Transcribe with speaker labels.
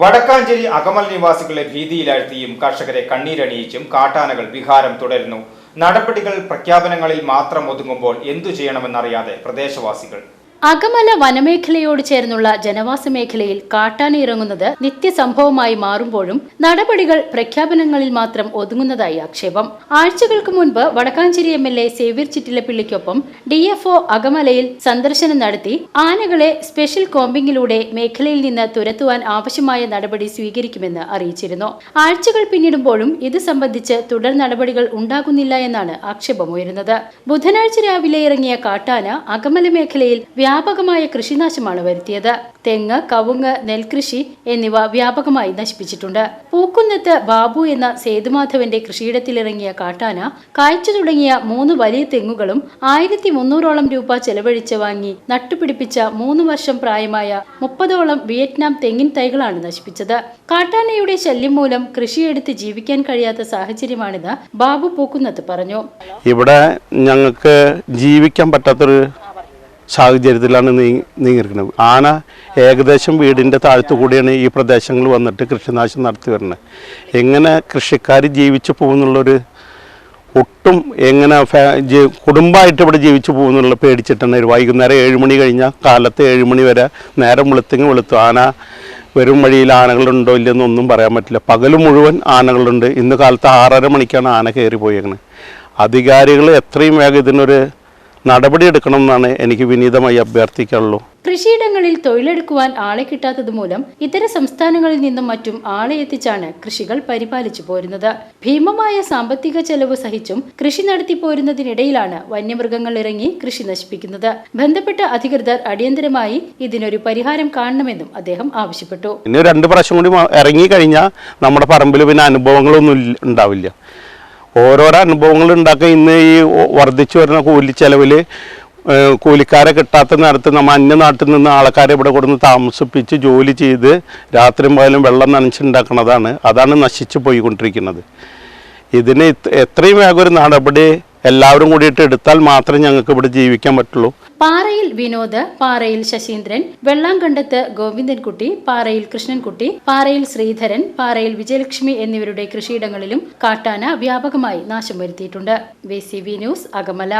Speaker 1: വടക്കാഞ്ചേരി അകമൽ നിവാസികളെ ഭീതിയിലാഴ്ത്തിയും കർഷകരെ കണ്ണീരണിയിച്ചും കാട്ടാനകൾ വിഹാരം തുടരുന്നു. നടപടികൾ പ്രഖ്യാപനങ്ങളിൽ മാത്രം ഒതുങ്ങുമ്പോൾ എന്തു ചെയ്യണമെന്നറിയാതെ പ്രദേശവാസികൾ
Speaker 2: അകമല വനമേഖലയോട് ചേർന്നുള്ള ജനവാസ മേഖലയിൽ കാട്ടാന ഇറങ്ങുന്നത് നിത്യസംഭവമായി മാറുമ്പോഴും നടപടികൾ പ്രഖ്യാപനങ്ങളിൽ മാത്രം ഒതുങ്ങുന്നതായി ആക്ഷേപം. ആഴ്ചകൾക്ക് മുൻപ് Vadakkanchery M L A Xavier ചിറ്റിലപ്പിള്ളിക്കൊപ്പം D F O അകമലയിൽ സന്ദർശനം നടത്തി ആനകളെ സ്പെഷ്യൽ കോമ്പിങ്ങിലൂടെ മേഖലയിൽ നിന്ന് തുരത്തുവാൻ ആവശ്യമായ നടപടി സ്വീകരിക്കുമെന്ന് അറിയിച്ചിരുന്നു. ആഴ്ചകൾ പിന്നിടുമ്പോഴും ഇത് സംബന്ധിച്ച് തുടർ നടപടികൾ ഉണ്ടാകുന്നില്ല എന്നാണ് ആക്ഷേപമുയരുന്നത്. ബുധനാഴ്ച രാവിലെ ഇറങ്ങിയ കാട്ടാന അകമല മേഖലയിൽ വ്യാപകമായ കൃഷിനാശമാണ് വരുത്തിയത്. തെങ്ങ് കവുങ്ങ് നെൽകൃഷി എന്നിവ വ്യാപകമായി നശിപ്പിച്ചിട്ടുണ്ട്. പൂക്കുന്നത്ത് ബാബു എന്ന സേതുമാധവന്റെ കൃഷിയിടത്തിലിറങ്ങിയ കാട്ടാന കായ്ച്ചു തുടങ്ങിയ മൂന്ന് വലിയ തെങ്ങുകളും ആയിരത്തി മുന്നൂറോളം രൂപ ചെലവഴിച്ച് വാങ്ങി നട്ടുപിടിപ്പിച്ച മൂന്ന് വർഷം പ്രായമായ മുപ്പതോളം വിയറ്റ്നാം തെങ്ങിൻ തൈകളാണ് നശിപ്പിച്ചത്. കാട്ടാനയുടെ ശല്യം മൂലം കൃഷിയെടുത്ത് ജീവിക്കാൻ കഴിയാത്ത സാഹചര്യമാണിത് ബാബു പൂക്കുന്നത്ത് പറഞ്ഞു.
Speaker 3: ഇവിടെ ഞങ്ങൾക്ക് ജീവിക്കാൻ പറ്റാത്തൊരു സാഹചര്യത്തിലാണ് നീങ്ങിയിരിക്കുന്നത്. ആന ഏകദേശം വീടിന്റെ താഴത്തു കൂടിയാണ് ഈ പ്രദേശങ്ങൾ വന്നിട്ട് കൃഷിനാശം നടത്തി വരുന്നത്. എങ്ങനെ കൃഷിക്കാർ ജീവിച്ചു പോകുന്നുള്ളൊരു ഒട്ടും എങ്ങനെ കുടുംബമായിട്ട് ഇവിടെ ജീവിച്ചു പോകുന്നുള്ള പേടിച്ചിട്ടാണ് ഒരു വൈകുന്നേരം ഏഴ് മണി കഴിഞ്ഞാൽ കാലത്ത് ഏഴ് മണി വരെ നേരം വെളുത്തെങ്കിൽ വെളുത്തു. ആന വരും വഴിയിൽ ആനകളുണ്ടോ ഇല്ലെന്നൊന്നും പറയാൻ പറ്റില്ല. പകൽ മുഴുവൻ ആനകളുണ്ട്. ഇന്ന് കാലത്ത് ആറര മണിക്കാണ് ആന കയറി പോയേക്കുന്നത് അധികാരികൾ എത്രയും വേഗം ഇതിനൊരു നടപടി എടുക്കണം എന്നാണ് എനിക്ക് വിനീതമായി അഭ്യർത്ഥിക്കാനുള്ളൂ.
Speaker 2: കൃഷിയിടങ്ങളിൽ തൊഴിലെടുക്കുവാൻ ആളെ കിട്ടാത്തത് മൂലം ഇതര സംസ്ഥാനങ്ങളിൽ നിന്നും മറ്റും ആളെ എത്തിച്ചാണ് കൃഷികൾ പരിപാലിച്ചു പോരുന്നത്. ഭീമമായ സാമ്പത്തിക ചെലവ് സഹിച്ചും കൃഷി നടത്തി പോരുന്നതിനിടയിലാണ് വന്യമൃഗങ്ങൾ ഇറങ്ങി കൃഷി നശിപ്പിക്കുന്നത്. ബന്ധപ്പെട്ട അധികൃതർ അടിയന്തരമായി ഇതിനൊരു പരിഹാരം കാണണമെന്നും അദ്ദേഹം ആവശ്യപ്പെട്ടു.
Speaker 3: ഇനി രണ്ട് പ്രാവശ്യം കൂടി ഇറങ്ങി കഴിഞ്ഞാൽ നമ്മുടെ പറമ്പിൽ പിന്നെ അനുഭവങ്ങളൊന്നും ഉണ്ടാവില്ല. ഓരോരോ അനുഭവങ്ങൾ ഉണ്ടാക്കുക. ഇന്ന് ഈ വർദ്ധിച്ചു വരുന്ന കൂലി ചെലവിൽ കൂലിക്കാരെ കിട്ടാത്ത നേരത്ത് നമ്മൾ അന്യനാട്ടിൽ നിന്ന് ആൾക്കാരെ ഇവിടെ കൊടുന്ന് താമസിപ്പിച്ച് ജോലി ചെയ്ത് രാത്രിയും പകലും വെള്ളം നനച്ചുണ്ടാക്കുന്നതാണ് അതാണ് നശിച്ചു പോയിക്കൊണ്ടിരിക്കുന്നത്. ഇതിന് ഇത് എത്രയും വേഗം ഒരു നടപടി എല്ലാവരും കൂടിയിട്ട് എടുത്താൽ മാത്രമേ ഞങ്ങൾക്ക് ഇവിടെ ജീവിക്കാൻ പറ്റുള്ളൂ.
Speaker 2: പാറയിൽ വിനോദ് പാറയിൽ ശശീന്ദ്രൻ വെള്ളാങ്കണ്ടത്ത് ഗോവിന്ദൻകുട്ടി പാറയിൽ കൃഷ്ണൻകുട്ടി പാറയിൽ ശ്രീധരൻ പാറയിൽ വിജയലക്ഷ്മി എന്നിവരുടെ കൃഷിയിടങ്ങളിലും കാട്ടാന വ്യാപകമായി നാശം വരുത്തിയിട്ടുണ്ട്. V News Akamala.